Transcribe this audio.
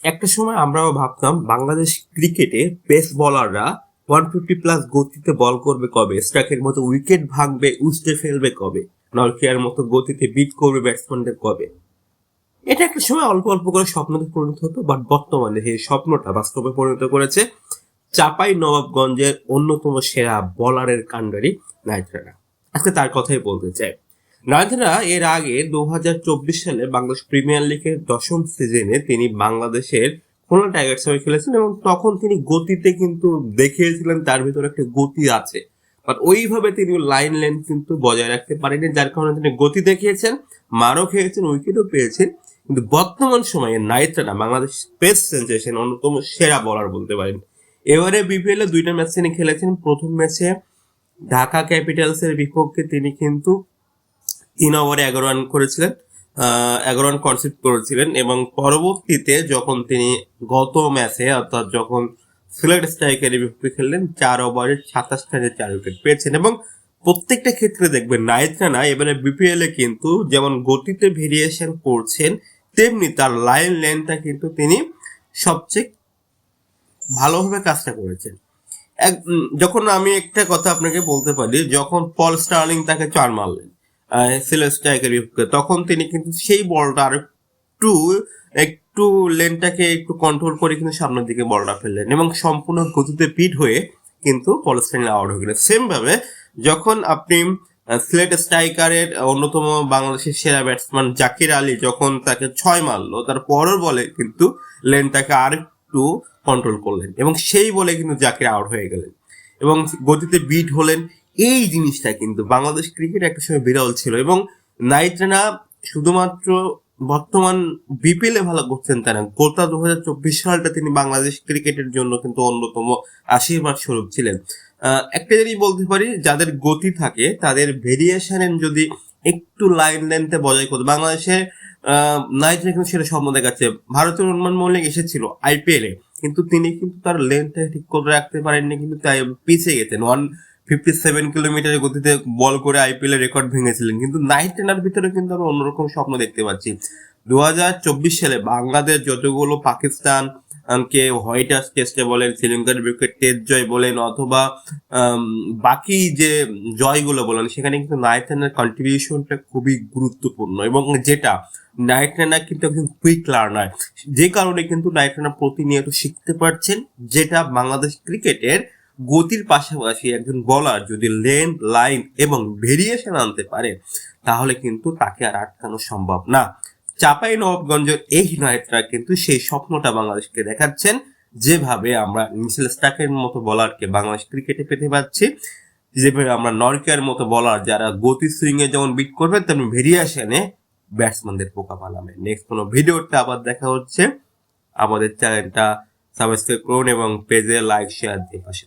একটা সময় আমরাও ভাবতাম বাংলাদেশ ক্রিকেটে পেস বলাররা ওয়ান ফিফটি প্লাস গতিতে বল করবে কবে? স্ট্রাইকের মতো উইকেট ভাঙবে উস্টে ফেলবে কবে? নলকিয়ার মতো গতিতে বিট করবে ব্যাটসম্যানদের কবে? এটা একটা সময় অল্প অল্প করে স্বপ্নতে পরিণত হতো বাট বর্তমানে সেই স্বপ্নটা বাস্তবে পরিণত করেছে চাপাই নবাবগঞ্জের অন্যতম সেরা বলারের কাণ্ডারি নাইট্রানা আজকে তার কথাই বলতে চাই। নাইট্রানা এর আগে দু হাজার চব্বিশ সালে বাংলাদেশ প্রিমিয়ার লিগের দশম সিজনে তিনি বাংলাদেশের খুলনা টাইগার্স হয়ে খেলেছেন এবং তখন তিনি গতিতে কিন্তু দেখিয়েছিলেন তার ভিতরে একটা গতি আছে। বাট ওইভাবে তিনি লাইন লেন্থ কিন্তু বজায় রাখতে পারেনি, যার কারণে তিনি গতি দেখিয়েছেন, মারও খেয়েছেন, উইকেটও পেয়েছেন। কিন্তু বর্তমান সময়ে নাইট্রানা বাংলাদেশ স্পেস সেন্সেশন অন্যতম সেরা বলার বলতে পারেন। এবারে বিপিএল এ দুইটা ম্যাচ তিনি খেলেছেন। প্রথম ম্যাচে ঢাকা ক্যাপিটালস এর বিপক্ষে তিনি কিন্তু তিন ওভারে এগারো রান করেছিলেন এগারো রান কনসিপ্ট করেছিলেন এবং পরবর্তীতে যখন তিনি গত ম্যাচে অর্থাৎ যখন সিলেট স্ট্রাইকারের বিপক্ষে খেললেন, চার ওভারে সাতাশ রানে চার উইকেট পেয়েছেন এবং প্রত্যেকটা ক্ষেত্রে দেখবেন নাইট্রানা এবারে বিপিএল এ কিন্তু যেমন গতিতে ভেরিয়েশন করছেন, তেমনি তার লাইন লেনটা কিন্তু তিনি সবচেয়ে ভালোভাবে কাজটা করেছেন। এক যখন আমি একটা কথা আপনাকে বলতে পারি, যখন পল স্টার্লিং তাকে চার মারলেন সিলেট স্ট্রাইকের বিপক্ষে তখন তিনি কিন্তু সেই বলটা আর একটু একটু লেনটাকে একটু কন্ট্রোল করে কিন্তু সামনের দিকে বলটা ফেললেন এবং সম্পূর্ণ গতিতে পিট হয়ে কিন্তু পল স্টার্লিং আউট হয়ে গেলেন। সেম ভাবে যখন আপনি সিলেট স্ট্রাইকারের অন্যতম বাংলাদেশের সেরা ব্যাটসম্যান জাকির আলী যখন তাকে ছয় মারলো, তার পরের বলে কিন্তু লেনটাকে আর একটু কন্ট্রোল করলেন এবং সেই বলে কিন্তু জাকির আউট হয়ে গেলেন এবং গতিতে বিট হলেন এই জিনিসটা কিন্তু বাংলাদেশ ক্রিকেট একটা সময় বিরল ছিল এবং নাইট্রেনা শুধুমাত্র বর্তমান বিপিএল ভালো করছেন তারা গোটা দু হাজার চব্বিশ সালটা তিনি বাংলাদেশ ক্রিকেটের জন্য কিন্তু অন্যতম আশীর্বাদ স্বরূপ ছিলেন। একটা জিনিস বলতে পারি, যাদের গতি থাকে, তাদের ভেরিয়েশনের যদি একটু লাইন লেন্থে বজায় করতে বাংলাদেশের নাইট্রেনা কিন্তু সেটা স্বপ্ন দেখাচ্ছে। ভারতের উন্মান মল্লিক এসেছিল আইপিএল এ, কিন্তু তিনি কিন্তু তার লেন্থটা ঠিক করে রাখতে পারেননি, কিন্তু তাই পিছিয়ে গেছেন। ওয়ান ফিফটি সেভেন কিলোমিটারের গতিতে বল করে আইপিএল এর রেকর্ড ভেঙেছিলেন। কিন্তু নাইট টেনার ভিতরে কিন্তু আমরা অন্যরকম স্বপ্ন দেখতে পাচ্ছি। দু হাজার চব্বিশ সালে বাংলাদেশ যতগুলো পাকিস্তান কে হোয়াইট হাউস টেস্টে বলেন, শ্রীলঙ্কার বিপক্ষে টেস্ট জয় বলেন, অথবা বাকি যে জয়গুলো বলেন, সেখানে কিন্তু নাইট টেনার কন্ট্রিবিউশনটা খুবই গুরুত্বপূর্ণ। এবং যেটা নাইট টেনার কিন্তু একজন কুইক লার্নার যে কারণে কিন্তু নাইট টেনার প্রতিনিয়ত শিখতে পারছেন, যেটা বাংলাদেশ ক্রিকেটের গতির পাশাপাশি একজন বলার যদি লেন লাইন এবং ভেরিয়েশন আনতে পারে, তাহলে কিন্তু তাকে আর আটকানো সম্ভব না। চাপাই নবাবগঞ্জের এই নাইটরা কিন্তু সেই স্বপ্নটা বাংলাদেশকে দেখাচ্ছেন, যেভাবে আমরা মিসেল স্টাকের মতো বলারকে বাংলাদেশ ক্রিকেটে পেতে পাচ্ছি যেভাবে আমরা নরকিয়ার মতো বলার যারা গতি সুইং এ যেমন বিট করবে, তেমনি ভেরিয়েশনে ব্যাটসম্যানদের পোকা বানাবে। নেক্সট কোনো ভিডিওতে আবার দেখা হচ্ছে। আমাদের চ্যানেলটা সাবস্ক্রাইব করুন এবং পেজে লাইক শেয়ার দিয়ে পাশে।